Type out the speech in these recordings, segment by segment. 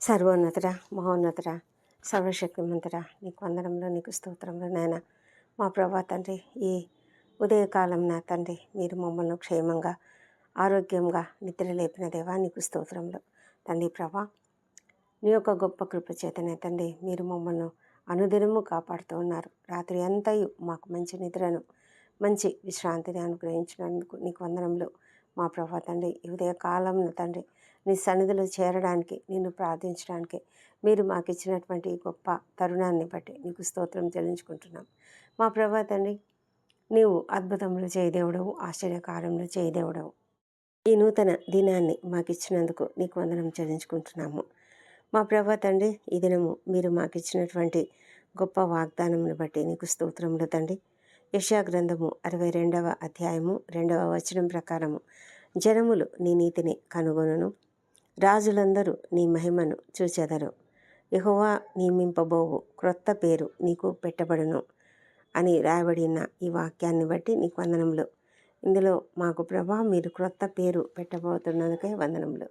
సర్వోన్నతుడ మహోన్నతుడ సర్వశక్తిమంతుడ నీకు వందనంలో నీకు స్తోత్రంలో నాయన. మా ప్రభా తండ్రి ఈ ఉదయకాలం నా తండ్రి మీరు మమ్మల్ని క్షేమంగా ఆరోగ్యంగా నిద్ర లేపిన దేవా నీకు స్తోత్రంలో తండ్రి ప్రభా నీ యొక్క గొప్ప కృప చేతనే తండ్రి మీరు మమ్మల్ని అనుదినము కాపాడుతూ ఉన్నారు. రాత్రి అంతయు మాకు మంచి నిద్రను మంచి విశ్రాంతిని అనుగ్రహించినందుకు నీకు వందనంలో మా ప్రభా తండ్రి ఈ ఉదయకాలం తండ్రి నీ సన్నిధిలో చేరడానికి నిన్ను ప్రార్థించడానికి మీరు మాకు ఇచ్చినటువంటి గొప్ప తరుణాన్ని బట్టి నీకు స్తోత్రం చెల్లించుకుంటున్నాం. మా ప్రభా తండ్రి నీవు అద్భుతములు చేయదేవుడవు ఆశ్చర్యకారములు చేయదేవుడవు ఈ నూతన దినాన్ని మాకు ఇచ్చినందుకు నీకు వందనం చెల్లించుకుంటున్నాము. మా ప్రభా తండ్రి ఈ దినము మీరు మాకు ఇచ్చినటువంటి గొప్ప వాగ్దానమును బట్టి నీకు స్తోత్రములు తండ్రి. యశా గ్రంథము అరవై రెండవ అధ్యాయము రెండవ వచనం ప్రకారము జనములు నీ నీతిని కనుగొనును. రాజులందరూ నీ మహిమను చూచెదరు. యహోవా నియమింపబోవు క్రొత్త పేరు నీకు పెట్టబడును అని రాయబడిన ఈ వాక్యాన్ని బట్టి నీకు వందనములు. ఇందులో మాకు ప్రభా మీరు క్రొత్త పేరు పెట్టబోతున్నందుకే వందనములు.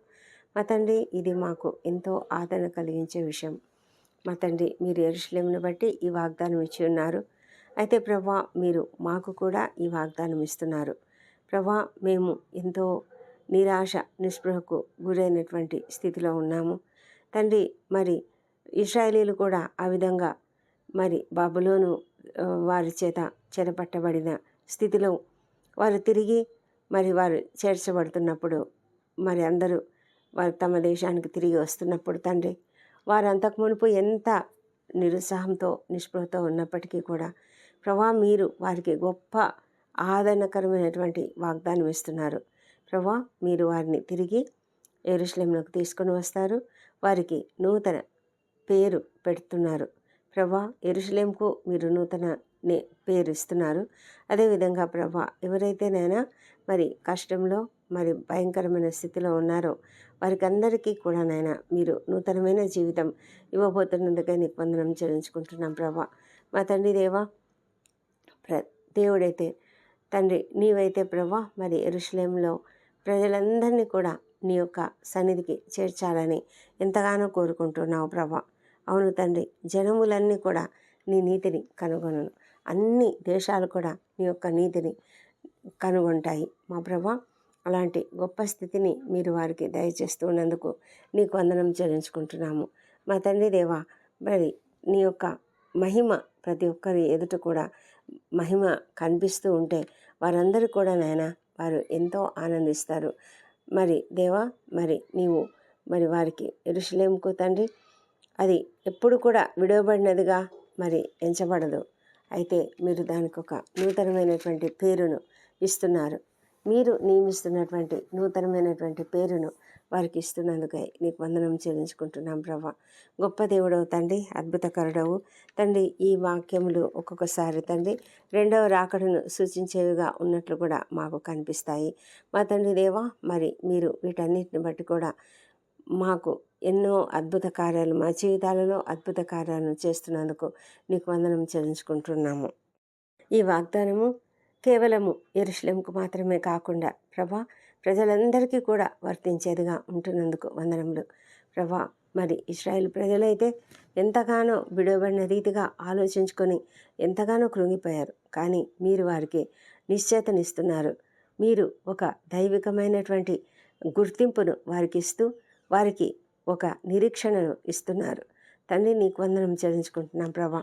మా తండ్రి ఇది మాకు ఎంతో ఆదరణ కలిగించే విషయం. మా తండ్రి మీరు ఎరుషులేమును బట్టి ఈ వాగ్దానం ఇచ్చి ఉన్నారు. అయితే ప్రభా మీరు మాకు కూడా ఈ వాగ్దానం ఇస్తున్నారు. ప్రభా మేము ఎంతో నిరాశ నిస్పృహకు గురైనటువంటి స్థితిలో ఉన్నాము. తండ్రి మరి ఇస్రాయలీలు కూడా ఆ విధంగా మరి బాబులోను వారి చేత చెరపట్టబడిన స్థితిలో వారు తిరిగి మరి వారు చేర్చబడుతున్నప్పుడు మరి అందరూ వారు తమ దేశానికి తిరిగి వస్తున్నప్పుడు తండ్రి వారు అంతకు మునుపు ఎంత నిరుత్సాహంతో నిస్పృహతో ఉన్నప్పటికీ కూడా ప్రభా మీరు వారికి గొప్ప ఆదరణకరమైనటువంటి వాగ్దానం ఇస్తున్నారు. ప్రభా మీరు వారిని తిరిగి ఎరుశ్లేంలోకి తీసుకొని వస్తారు. వారికి నూతన పేరు పెడుతున్నారు. ప్రభా ఎరుషలేంకు మీరు నూతన నే పేరు ఇస్తున్నారు. అదేవిధంగా ప్రభా ఎవరైతేనైనా మరి కష్టంలో మరి భయంకరమైన స్థితిలో ఉన్నారో వారికి అందరికీ కూడా నాయన మీరు నూతనమైన జీవితం ఇవ్వబోతున్నందుకే నీకు వందనం చెల్లించుకుంటున్నాం ప్రభా. మా తండ్రి దేవా ప్ర దేవుడైతే తండ్రి నీవైతే ప్రభా మరి ఎరుషలేంలో ప్రజలందరినీ కూడా నీ యొక్క సన్నిధికి చేర్చాలని ఎంతగానో కోరుకుంటున్నావు ప్రభా. అవును తండ్రి జనములన్నీ కూడా నీ నీతిని కనుగొనను. అన్ని దేశాలు కూడా నీ యొక్క నీతిని కనుగొంటాయి మా ప్రభా. అలాంటి గొప్ప స్థితిని మీరు వారికి దయచేస్తున్నందుకు నీకు వందనం చెల్లించుకుంటున్నాము. మా తండ్రి దేవా మరి నీ యొక్క మహిమ ప్రతి ఒక్కరి ఎదుట కూడా మహిమ కనిపిస్తూ ఉంటే వారందరూ కూడా నాయన వారు ఎంతో ఆనందిస్తారు. మరి దేవా మరి నీవు మరి వారికి ఎరుషలేంకు తండ్రి అది ఎప్పుడు కూడా విడవబడినదిగా మరి ఎంచబడదు. అయితే మీరు దానికి ఒక నూతనమైనటువంటి పేరును ఇస్తున్నారు. మీరు నియమిస్తున్నటువంటి నూతనమైనటువంటి పేరును వారికి ఇస్తున్నందుకై నీకు వందనం చెల్లించుకుంటున్నాం ప్రభా. గొప్ప దేవుడవు తండ్రి అద్భుతకరుడవు తండ్రి ఈ వాక్యములు ఒక్కొక్కసారి తండ్రి రెండవ రాకడను సూచించేవిగా ఉన్నట్లు కూడా మాకు కనిపిస్తాయి. మా తండ్రి దేవా మరి మీరు వీటన్నిటిని బట్టి కూడా మాకు ఎన్నో అద్భుత కార్యాలు మా జీవితాలలో అద్భుత కార్యాలను చేస్తున్నందుకు నీకు వందనం చెల్లించుకుంటున్నాము. ఈ వాగ్దానము కేవలము ఎరుషలేంకు మాత్రమే కాకుండా ప్రభా ప్రజలందరికీ కూడా వర్తించేదిగా ఉంటున్నందుకు వందనములు. ప్రభా మరి ఇస్రాయేల్ ప్రజలైతే ఎంతగానో విడవబడిన రీతిగా ఆలోచించుకొని ఎంతగానో కృంగిపోయారు. కానీ మీరు వారికి నిశ్చేతనిస్తున్నారు. మీరు ఒక దైవికమైనటువంటి గుర్తింపును వారికి ఇస్తూ వారికి ఒక నిరీక్షణను ఇస్తున్నారు. తండ్రి నీకు వందనం చెల్లించుకుంటున్నాం ప్రభా.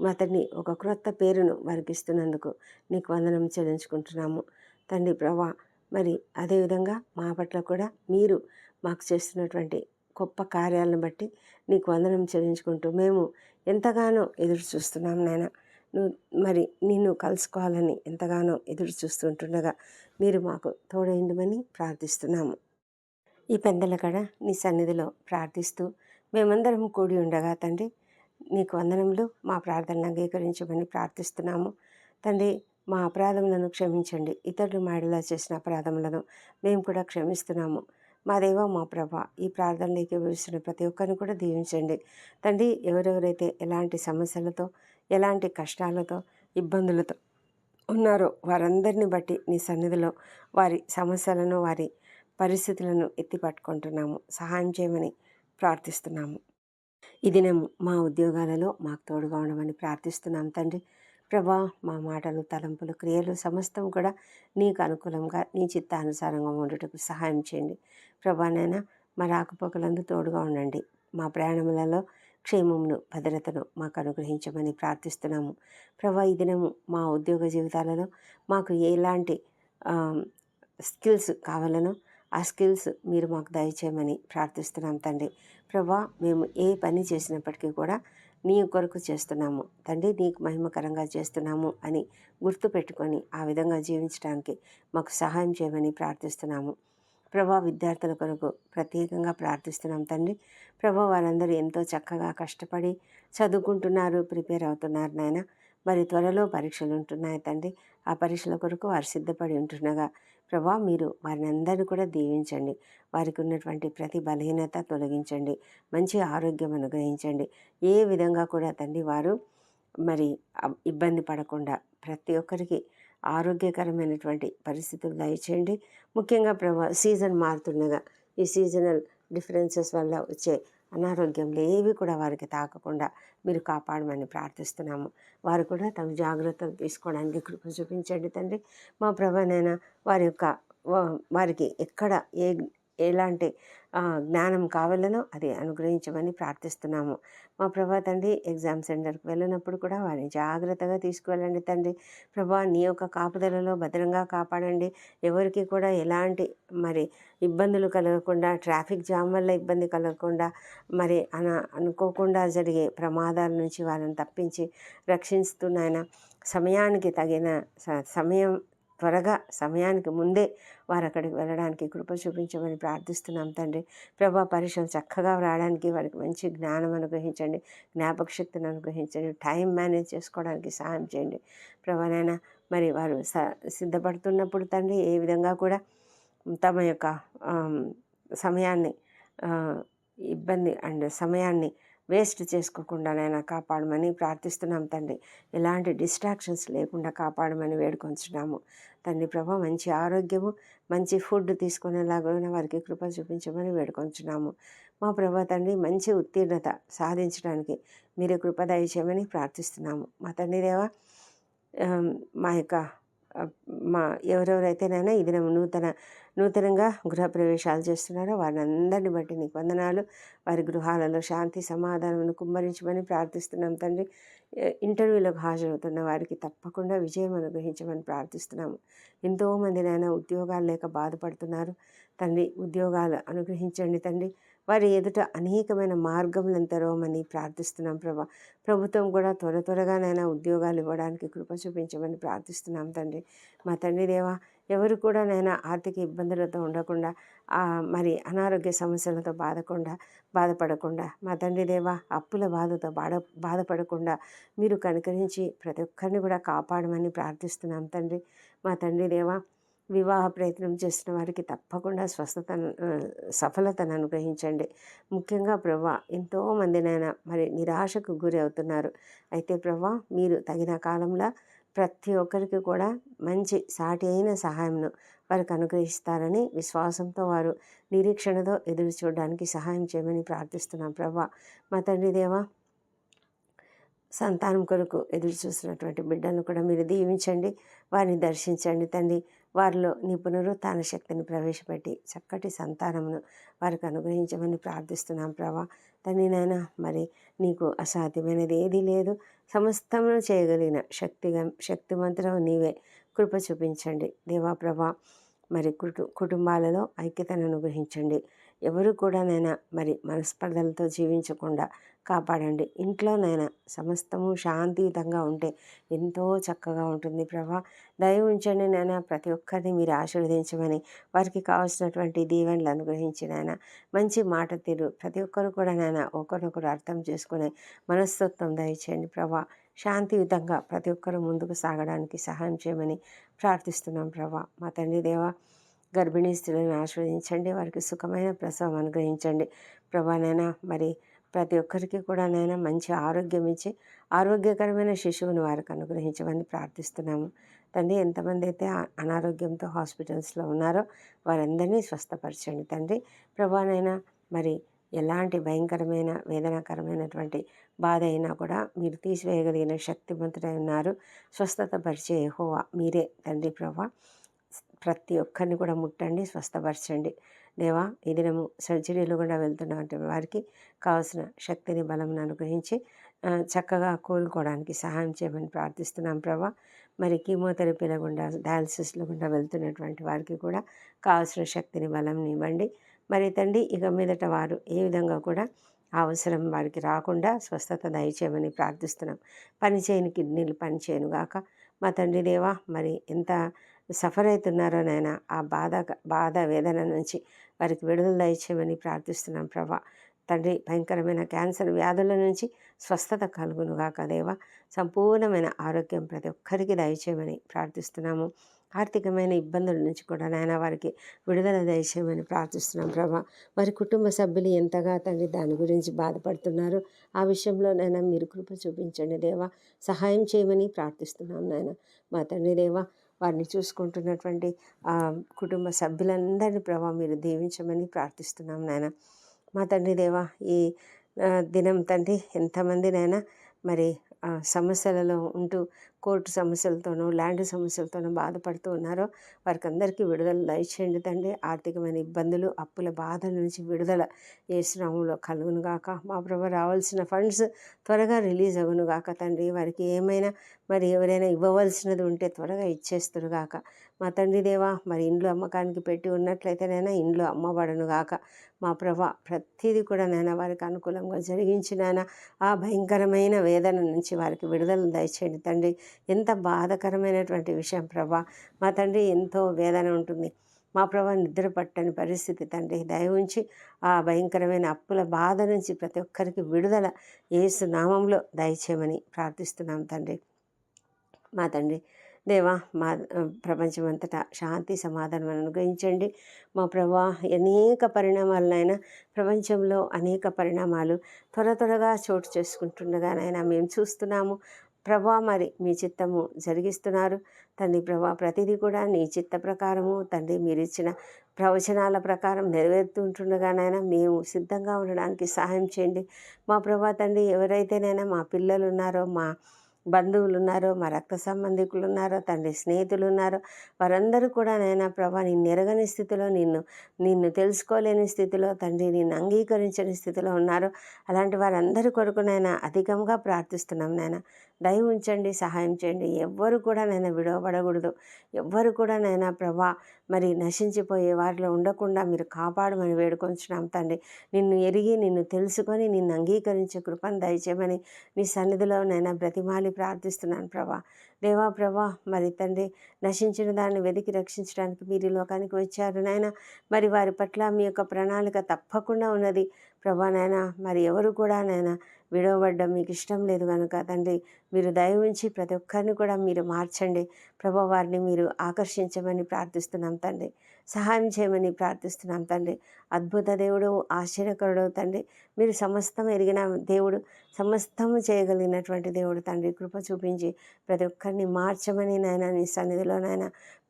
మా తండ్రి ఒక క్రొత్త పేరును వారికి ఇస్తున్నందుకు నీకు వందనం చెల్లించుకుంటున్నాము. తండ్రి ప్రభా మరి అదేవిధంగా మా పట్ల కూడా మీరు మాకు చేస్తున్నటువంటి గొప్ప కార్యాలను బట్టి నీకు వందనం చెల్లించుకుంటూ మేము ఎంతగానో ఎదురు చూస్తున్నాం నాయన. నువ్వు మరి నిన్ను కలుసుకోవాలని ఎంతగానో ఎదురు చూస్తుంటుండగా మీరు మాకు తోడైండమని ప్రార్థిస్తున్నాము. ఈ పెందల కడ నీ సన్నిధిలో ప్రార్థిస్తూ మేమందరం కూడి ఉండగా తండ్రి నీకు వందనములు మా ప్రార్థనలు అంగీకరించమని ప్రార్థిస్తున్నాము. తండ్రి మా అపరాధములను క్షమించండి. ఇతరులు మాడిలా చేసిన అపరాధములను మేము కూడా క్షమిస్తున్నాము. మా దేవ మా ప్రభ ఈ ప్రార్థనలోకి వేసిన ప్రతి ఒక్కరిని కూడా దీవించండి. తండ్రి ఎవరెవరైతే ఎలాంటి సమస్యలతో ఎలాంటి కష్టాలతో ఇబ్బందులతో ఉన్నారో వారందరిని బట్టి నీ సన్నిధిలో వారి సమస్యలను వారి పరిస్థితులను ఎత్తి పట్టుకుంటున్నాము. సహాయం చేయమని ప్రార్థిస్తున్నాము. ఈ దినం మా ఉద్యోగాలలో మాకు తోడుగా ఉండమని ప్రార్థిస్తున్నాం తండ్రి. ప్రభా మా మాటలు తలంపులు క్రియలు సమస్తం కూడా నీకు అనుకూలంగా నీ చిత్తానుసారంగా ఉండటకు సహాయం చేయండి. ప్రభానైనా మా రాకపోకలందు తోడుగా ఉండండి. మా ప్రయాణములలో క్షేమమును భద్రతను మాకు అనుగ్రహించమని ప్రార్థిస్తున్నాము. ప్రభా ఈ దినము మా ఉద్యోగ జీవితాలలో మాకు ఎలాంటి స్కిల్స్ కావాలనో ఆ స్కిల్స్ మీరు మాకు దయచేయమని ప్రార్థిస్తున్నాం తండ్రి. ప్రభా మేము ఏ పని చేసినప్పటికీ కూడా నీ కొరకు చేస్తున్నాము. తండ్రి నీకు మహిమకరంగా చేస్తున్నాము అని గుర్తు పెట్టుకొని ఆ విధంగా జీవించడానికి మాకు సహాయం చేయమని ప్రార్థిస్తున్నాము. ప్రభా విద్యార్థుల కొరకు ప్రత్యేకంగా ప్రార్థిస్తున్నాం తండ్రి. ప్రభా వారందరూ ఎంతో చక్కగా కష్టపడి చదువుకుంటున్నారు ప్రిపేర్ అవుతున్నారు నాయన. మరి త్వరలో పరీక్షలు ఉంటున్నాయి తండ్రి. ఆ పరీక్షల కొరకు వారు సిద్ధపడి ఉంటుండగా ప్రభా మీరు వారిని అందరినీ కూడా దీవించండి. వారికి ఉన్నటువంటి ప్రతి బలహీనత తొలగించండి. మంచి ఆరోగ్యం అనుగ్రహించండి. ఏ విధంగా కూడా తండ్రి వారు మరి ఇబ్బంది పడకుండా ప్రతి ఒక్కరికి ఆరోగ్యకరమైనటువంటి పరిస్థితులు దయచేయండి. ముఖ్యంగా ప్రభా సీజన్ మారుతుండగా ఈ సీజనల్ డిఫరెన్సెస్ వల్ల వచ్చే అనారోగ్యంలో ఏవి కూడా వారికి తాకకుండా మీరు కాపాడమని ప్రార్థిస్తున్నాము. వారు కూడా తమ జాగ్రత్తలు తీసుకోవడానికి కృప చూపించండి తండ్రి. మా ప్రభనైనా వారి యొక్క వారికి ఎక్కడ ఏ ఎలాంటి జ్ఞానం కావాలనో అది అనుగ్రహించమని ప్రార్థిస్తున్నాము. మా ప్రభా తండ్రి ఎగ్జామ్ సెంటర్కి వెళ్ళినప్పుడు కూడా వారిని జాగ్రత్తగా తీసుకువెళ్ళండి తండ్రి. ప్రభా నీ యొక్క కాపుదలలో భద్రంగా కాపాడండి. ఎవరికి కూడా ఎలాంటి మరి ఇబ్బందులు కలగకుండా ట్రాఫిక్ జామ్ వల్ల ఇబ్బంది కలగకుండా మరి అన అనుకోకుండా జరిగే ప్రమాదాల నుంచి వాళ్ళని తప్పించి రక్షిస్తున్నాయన సమయానికి తగిన సమయం త్వరగా సమయానికి ముందే వారు అక్కడికి వెళ్ళడానికి కృప చూపించమని ప్రార్థిస్తున్నాం తండ్రి. ప్రభా పరీక్షలు చక్కగా రావడానికి వారికి మంచి జ్ఞానం అనుగ్రహించండి. జ్ఞాపక శక్తిని అనుగ్రహించండి. టైం మేనేజ్ చేసుకోవడానికి సహాయం చేయండి. ప్రభానైనా మరి వారు స సిద్ధపడుతున్నప్పుడు తండ్రి ఏ విధంగా కూడా తమ యొక్క సమయాన్ని ఇబ్బంది అండ్ సమయాన్ని వేస్ట్ చేసుకోకుండానైనా కాపాడమని ప్రార్థిస్తున్నాం తండ్రి. ఎలాంటి డిస్ట్రాక్షన్స్ లేకుండా కాపాడమని వేడుకొంచున్నాము. తండ్రి ప్రభ మంచి ఆరోగ్యము మంచి ఫుడ్ తీసుకునేలాగా వారికి కృప చూపించమని వేడుకొంచున్నాము. మా ప్రభ తండ్రి మంచి ఉత్తీర్ణత సాధించడానికి మీరే కృప దయచేయమని ప్రార్థిస్తున్నాము. మా తండ్రి దేవా మా యొక్క మా ఎవరెవరైతేనైనా ఇది నూతన నూతనంగా గృహప్రవేశాలు చేస్తున్నారో వారిని అందరిని బట్టి నీకు వందనాలు. వారి గృహాలలో శాంతి సమాధానం కుమ్మరించమని ప్రార్థిస్తున్నాం తండ్రి. ఇంటర్వ్యూలకు హాజరవుతున్న వారికి తప్పకుండా విజయం అనుగ్రహించమని ప్రార్థిస్తున్నాము. ఎంతోమంది నాయన ఉద్యోగాలు లేక బాధపడుతున్నారు. తండ్రి ఉద్యోగాలు అనుగ్రహించండి తండ్రి. వారి ఎదుట అనేకమైన మార్గములను తెరవమని ప్రార్థిస్తున్నాం ప్రభా. ప్రభుత్వం కూడా త్వర త్వరగానైనా ఉద్యోగాలు ఇవ్వడానికి కృప చూపించమని ప్రార్థిస్తున్నాం తండ్రి. మా తండ్రి దేవా ఎవరు కూడా నేను ఆర్థిక ఇబ్బందులతో ఉండకుండా మరి అనారోగ్య సమస్యలతో బాధకుండా బాధపడకుండా మా తండ్రి దేవ అప్పుల బాధతో బాధ బాధపడకుండా మీరు కనుకరించి ప్రతి ఒక్కరిని కూడా కాపాడమని ప్రార్థిస్తున్నాం తండ్రి. మా తండ్రి దేవ వివాహ ప్రయత్నం చేసిన వారికి తప్పకుండా స్వస్థత సఫలతను అనుగ్రహించండి. ముఖ్యంగా ప్రభా ఎంతోమందినైనా మరి నిరాశకు గురి అవుతున్నారు అయితే ప్రభా మీరు తగిన కాలంలో ప్రతి ఒక్కరికి కూడా మంచి సాటి అయిన సహాయంను వారికి అనుగ్రహిస్తారని విశ్వాసంతో వారు నిరీక్షణతో ఎదురు చూడడానికి సహాయం చేయమని ప్రార్థిస్తున్నాం. ప్రభా మా తండ్రి దేవా సంతానం కొరకు ఎదురు చూసినటువంటి బిడ్డలను కూడా మీరు దీవించండి వారిని దర్శించండి. తండ్రి వారిలో నీ పునరుత్న శక్తిని ప్రవేశపెట్టి చక్కటి సంతానమును వారికి అనుగ్రహించమని ప్రార్థిస్తున్నాం ప్రభా. తండ్రినైనా మరి నీకు అసాధ్యమైనది ఏదీ లేదు. సమస్తమును చేయగలిగిన శక్తిగా శక్తివంతులు నీవే. కృప చూపించండి. దేవాప్రభ మరి కుటు కుటుంబాలలో ఐక్యతను అనుగ్రహించండి. ఎవరు కూడా నైనా మరి మనస్పర్ధలతో జీవించకుండా కాపాడండి. ఇంట్లోనైనా సమస్తము శాంతియుతంగా ఉంటే ఎంతో చక్కగా ఉంటుంది ప్రభా. దయ ఉంచండి నాయన. ప్రతి ఒక్కరిని మీరు ఆశీర్వదించమని వారికి కావాల్సినటువంటి దీవెనలు అనుగ్రహించి నాయన. మంచి మాట తీరు. ప్రతి ఒక్కరు కూడా నాయన ఒకరినొకరు అర్థం చేసుకునే మనస్తత్వం దయచేయండి ప్రభా. శాంతియుతంగా ప్రతి ఒక్కరు ముందుకు సాగడానికి సహాయం చేయమని ప్రార్థిస్తున్నాం ప్రభా. మా తండ్రి దేవ గర్భిణీ స్త్రీలను ఆశీర్వదించండి. వారికి సుఖమైన ప్రసవం అనుగ్రహించండి. ప్రభానైనా మరి ప్రతి ఒక్కరికి కూడా నైనా మంచి ఆరోగ్యం ఇచ్చి ఆరోగ్యకరమైన శిశువుని వారికి అనుగ్రహించమని ప్రార్థిస్తున్నాము. తండ్రి ఎంతమంది అయితే అనారోగ్యంతో హాస్పిటల్స్లో ఉన్నారో వారందరినీ స్వస్థపరచండి తండ్రి. ప్రభానైనా మరి ఎలాంటి భయంకరమైన వేదనాకరమైనటువంటి బాధ అయినా కూడా మీరు తీసివేయగలిగిన శక్తివంతుడై ఉన్నారు. స్వస్థత పరిచే యెహోవా మీరే తండ్రి ప్రభా. ప్రతి ఒక్కరిని కూడా ముట్టండి స్వస్థపరచండి. దేవా ఈ దినము సర్జరీలు కూడా వెళ్తున్నటువంటి వారికి కావాల్సిన శక్తిని బలం అనుగ్రహించి చక్కగా కోలుకోవడానికి సహాయం చేయమని ప్రార్థిస్తున్నాం ప్రభా. మరి కీమోథెరపీల గుండా డయాలసిస్ల గుండా వెళ్తున్నటువంటి వారికి కూడా కావాల్సిన శక్తిని బలం ఇవ్వండి. మరి తండ్రి ఇక మీదట వారు ఏ విధంగా కూడా అవసరం వారికి రాకుండా స్వస్థత దయచేయమని ప్రార్థిస్తున్నాం. పనిచేయని కిడ్నీలు పనిచేయనుగాక మా తండ్రి దేవా మరి ఎంత సఫర్ అవుతున్నారో నాయన? ఆ బాధ బాధ వేదన నుంచి వారికి విడుదల దయచేయమని ప్రార్థిస్తున్నాం ప్రభా. తండ్రి భయంకరమైన క్యాన్సర్ వ్యాధుల నుంచి స్వస్థత కలుగునుగాక దేవా. సంపూర్ణమైన ఆరోగ్యం ప్రతి ఒక్కరికి దయచేయమని ప్రార్థిస్తున్నాము. ఆర్థికమైన ఇబ్బందుల నుంచి కూడా నాయన వారికి విడుదల దయచేయమని ప్రార్థిస్తున్నాం ప్రభా. వారి కుటుంబ సభ్యులు ఎంతగా తండ్రి దాని గురించి బాధపడుతున్నారు? ఆ విషయంలో నాయన మీరు కృప చూపించండి దేవా. సహాయం చేయమని ప్రార్థిస్తున్నాం నాయన. మా తండ్రి దేవా వారిని చూసుకుంటున్నటువంటి కుటుంబ సభ్యులందరినీ ప్రభా మీరు దీవించమని ప్రార్థిస్తున్నాం నాయన. మా తండ్రి దేవా ఈ దినం తండ్రి ఎంతమంది మరి సమస్యలలో ఉంటూ కోర్టు సమస్యలతోనూ ల్యాండ్ సమస్యలతోనూ బాధపడుతూ ఉన్నారో వారికి అందరికీ విడుదల దయచేయండి తండ్రి. ఆర్థికమైన ఇబ్బందులు అప్పుల బాధల నుంచి విడుదల ఏ శ్రమంలో కలుగును గాక. మా ప్రభు రావాల్సిన ఫండ్స్ త్వరగా రిలీజ్ అగునుగాక తండ్రి. వారికి ఏమైనా మరి ఎవరైనా ఇవ్వవలసినది ఉంటే త్వరగా ఇచ్చేస్తురుగాక మా తండ్రి దేవా మరి ఇండ్లు అమ్మకానికి పెట్టి ఉన్నట్లయితే నైనా ఇండ్లు అమ్మబడను గాక. మా ప్రభా ప్రతిదీ కూడా నాయన వారికి అనుకూలంగా జరిగించిన ఆ భయంకరమైన వేదన నుంచి వారికి విడుదల దయచేయండి తండ్రి. ఎంత బాధకరమైనటువంటి విషయం ప్రభా. మా తండ్రి ఎంతో వేదన ఉంటుంది. మా ప్రభా నిద్ర పట్టని పరిస్థితి తండ్రి. దయ ఉంచి ఆ భయంకరమైన అప్పుల బాధ నుంచి ప్రతి ఒక్కరికి విడుదల ఏసు నామంలో దయచేయమని ప్రార్థిస్తున్నాం తండ్రి. మా తండ్రి దేవా మా ప్రపంచమంతటా శాంతి సమాధానం అనుగ్రహించండి. మా ప్రభా అనేక పరిణామాలనైనా ప్రపంచంలో అనేక పరిణామాలు త్వర త్వరగా చోటు చేసుకుంటుండగానైనా మేము చూస్తున్నాము. ప్రభా మరి మీ చిత్తము జరిగిస్తున్నారు. తండ్రి ప్రభా ప్రతిదీ కూడా నీ చిత్త ప్రకారము. తండ్రి మీరు ఇచ్చిన ప్రవచనాల ప్రకారం నెరవేరుతుంటుండగానైనా మేము సిద్ధంగా ఉండడానికి సహాయం చేయండి. మా ప్రభా తండ్రి ఎవరైతేనైనా మా పిల్లలు ఉన్నారో మా బంధువులు ఉన్నారో మా రక్త సంబంధికులు ఉన్నారో తండ్రి స్నేహితులు ఉన్నారో వారందరూ కూడా నాయన ప్రభా నిన్ను ఎరగని స్థితిలో నిన్ను నిన్ను తెలుసుకోలేని స్థితిలో తండ్రి నిన్ను అంగీకరించని స్థితిలో ఉన్నారో. అలాంటి వారందరి కొరకు నాయన అధికంగా ప్రార్థిస్తున్నాం నాయన. దయ ఉంచండి సహాయం చేయండి. ఎవ్వరు కూడా నైనా విడవబడకూడదు. ఎవ్వరు కూడా నైనా ప్రభా మరి నశించిపోయే వారిలో ఉండకుండా మీరు కాపాడమని వేడుకొంచున్నాం తండ్రి. నిన్ను ఎరిగి నిన్ను తెలుసుకొని నిన్ను అంగీకరించే కృపను దయచేయమని నీ సన్నిధిలో నైనా బ్రతిమాలి ప్రార్థిస్తున్నాను ప్రభా. దేవా ప్రభా మరి తండ్రి నశించిన దాన్ని వెతికి రక్షించడానికి మీరు ఈ లోకానికి వచ్చారు నాయన. మరి వారి పట్ల మీ యొక్క ప్రణాళిక తప్పకుండా ఉన్నది. ప్రభా నాయన మరి ఎవరు కూడా నాయన విడవబడ్డం మీకు ఇష్టం లేదు కనుక తండ్రి మీరు దయ ఉంచి ప్రతి ఒక్కరిని కూడా మీరు మార్చండి. ప్రభా వారిని మీరు ఆకర్షించమని ప్రార్థిస్తున్నాం తండ్రి. సహాయం చేయమని ప్రార్థిస్తున్నాం తండ్రి. అద్భుత దేవుడు ఆశ్చర్యకరుడు తండ్రి. మీరు సమస్తం ఎరిగిన దేవుడు సమస్తము చేయగలిగినటువంటి దేవుడు తండ్రి. కృప చూపించి ప్రతి ఒక్కరిని మార్చమని నాయన నీ సన్నిధిలో నాయన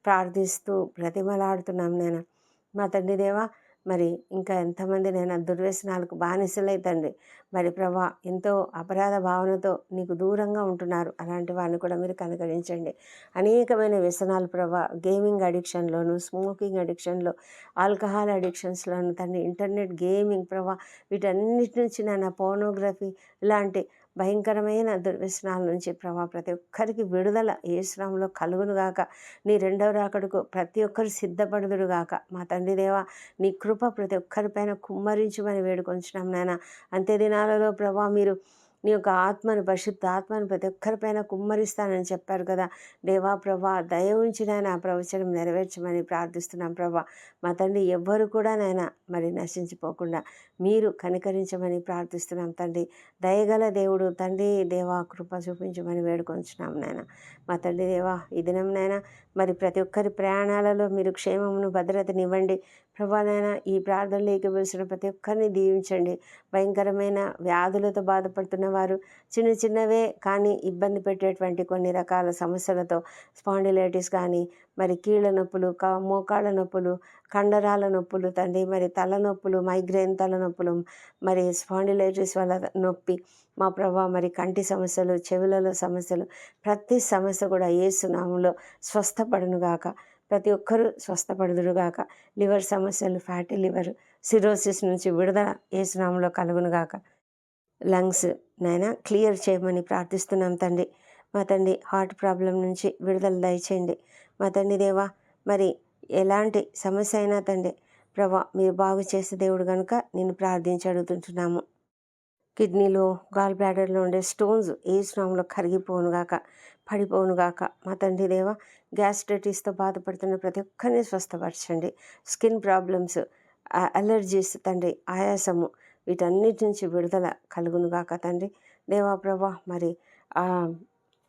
ప్రార్థిస్తూ ప్రతిమలాడుతున్నాం నాయన. మా తండ్రి దేవా మరి ఇంకా ఎంతమంది నేను దుర్వ్యసనాలకు బానిసలైతండి. మరి ప్రభా ఎంతో అపరాధ భావనతో నీకు దూరంగా ఉంటున్నారు. అలాంటి వారిని కూడా మీరు కనుకరించండి అనేకమైన వ్యసనాలు ప్రభా గేమింగ్ అడిక్షన్లోను స్మోకింగ్ అడిక్షన్లో ఆల్కహాల్ అడిక్షన్స్లోను తండ్రి ఇంటర్నెట్ గేమింగ్ ప్రభా వీటన్నిటి నుంచి నా పోనోగ్రఫీ ఇలాంటి భయంకరమైన దుర్వ్యసనాల నుంచి ప్రభా ప్రతి ఒక్కరికి విడుదల. ఏ శ్రమంలో కలుగునుగాక నీ రెండవ రాకడకు ప్రతి ఒక్కరు సిద్ధపడుదురుగాక మా తండ్రి దేవా నీ కృప ప్రతి ఒక్కరిపైన కుమ్మరించమని వేడుకొంచున్నాం నాయన. అంతే దినాలలో ప్రభా మీరు నీ యొక్క ఆత్మను పరిశుద్ధ ఆత్మను ప్రతి ఒక్కరిపైన కుమ్మరిస్తానని చెప్పారు కదా. దేవా ప్రభా దయ ఉంచినైనా ఆ ప్రవచనం నెరవేర్చమని ప్రార్థిస్తున్నాం ప్రభా. మా తండ్రి ఎవ్వరు కూడా నైనా మరి నశించిపోకుండా మీరు కనికరించమని ప్రార్థిస్తున్నాం తండ్రి. దయగల దేవుడు తండ్రి దేవా కృప చూపించమని వేడుకొంచున్నాం నాయన. మా తండ్రి దేవా ఈ దినం నాయన మరి ప్రతి ఒక్కరి ప్రయాణాలలో మీరు క్షేమమును భద్రతనివ్వండి. ప్రభా ఈ ప్రార్థనలు ఏకీభవిస్తున్న ప్రతి ఒక్కరిని దీవించండి. భయంకరమైన వ్యాధులతో బాధపడుతున్న వారు చిన్న చిన్నవే కానీ ఇబ్బంది పెట్టేటువంటి కొన్ని రకాల సమస్యలతో స్పాండిలైటిస్ కానీ మరి కీళ్ళ నొప్పులు మోకాళ్ళ నొప్పులు కండరాల నొప్పులు తండ్రి మరి తలనొప్పులు మైగ్రేన్ తలనొప్పులు మరి స్పాండిలైటిస్ వల్ల నొప్పి మా ప్రభా మరి కంటి సమస్యలు చెవులలో సమస్యలు ప్రతి సమస్య కూడా ఏసునామంలో స్వస్థపడునుగాక ప్రతి ఒక్కరూ స్వస్థపడుదురుగాక లివర్ సమస్యలు ఫ్యాటీ లివర్ సిరోసిస్ నుంచి విడుదల ఏసునామంలో కలుగునుగాక లంగ్స్ నైనా క్లియర్ చేయమని ప్రార్థిస్తున్నాం తండ్రి. మా తండ్రి హార్ట్ ప్రాబ్లం నుంచి విడుదల దయచేయండి. మా తండ్రి దేవా మరి ఎలాంటి సమస్య అయినా తండ్రి ప్రభా మీరు బాగు చేసే దేవుడు కనుక నేను ప్రార్థించి అడుగుతుంటున్నాము. కిడ్నీలో గాల్ బ్లాడర్లో ఉండే స్టోన్స్ ఏ స్నామంలో కరిగిపోనుగాక పడిపోనుగాక మా తండ్రి దేవ గ్యాస్ట్రైటిస్తో బాధపడుతున్న ప్రతి ఒక్కరిని స్వస్థపరచండి. స్కిన్ ప్రాబ్లమ్స్ అలర్జీస్ తండ్రి ఆయాసము వీటన్నిటి నుంచి విడుదల కలుగునుగాక తండ్రి. దేవా ప్రభా మరి ఆ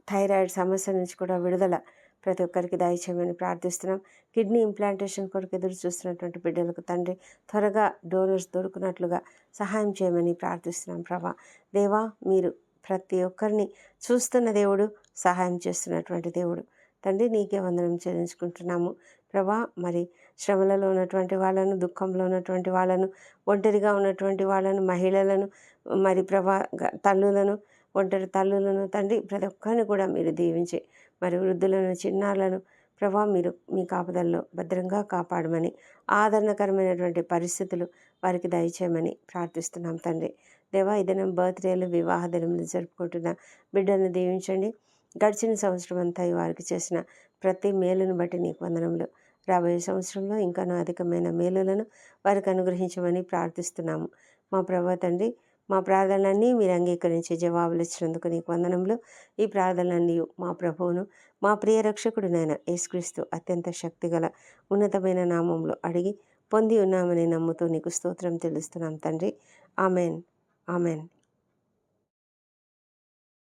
థైరాయిడ్ సమస్య నుంచి కూడా విడుదల ప్రతి ఒక్కరికి దయచేయమని ప్రార్థిస్తున్నాం. కిడ్నీ ఇంప్లాంటేషన్ కొరకు ఎదురు చూస్తున్నటువంటి బిడ్డలకు తండ్రి త్వరగా డోనర్స్ దొరుకున్నట్లుగా సహాయం చేయమని ప్రార్థిస్తున్నాం ప్రభా. దేవా మీరు ప్రతి ఒక్కరిని చూస్తున్న దేవుడు సహాయం చేస్తున్నటువంటి దేవుడు. తండ్రి నీకే వందనం చెల్లించుకుంటున్నాము. ప్రభా మరి శ్రమలలో ఉన్నటువంటి వాళ్ళను దుఃఖంలో ఉన్నటువంటి వాళ్ళను ఒంటరిగా ఉన్నటువంటి వాళ్ళను మహిళలను మరి ప్రభా తల్లులను ఒంటరి తల్లులను తండ్రి ప్రతి ఒక్కరిని కూడా మీరు దీవించి మరి వృద్ధులను చిన్నారులను ప్రభా మీరు మీ కాపుదల్లో భద్రంగా కాపాడమని ఆదరణకరమైనటువంటి పరిస్థితులు వారికి దయచేయమని ప్రార్థిస్తున్నాం తండ్రి. దేవా ఈ దినం బర్త్డేలు వివాహ దినములు జరుపుకుంటున్న బిడ్డను దీవించండి. గడిచిన సంవత్సరం అంతా వారికి చేసిన ప్రతి మేలును బట్టి నీకు వందనములు. రాబోయే సంవత్సరంలో ఇంకాను అధికమైన మేలులను వారికి అనుగ్రహించమని ప్రార్థిస్తున్నాము. మా ప్రభా తండ్రి మా ప్రార్థనలన్నీ మీరు అంగీకరించి జవాబులు ఇచ్చినందుకు నీకు వందనంలో ఈ ప్రార్థనలన్నీ మా ప్రభువును మా ప్రియ రక్షకుడినైన యేసుక్రీస్తు అత్యంత శక్తిగల ఉన్నతమైన నామంలో అడిగి పొంది ఉన్నామని నమ్ముతూ నీకు స్తోత్రం తెలుస్తున్నాం తండ్రి. ఆమెన్. ఆమెన్.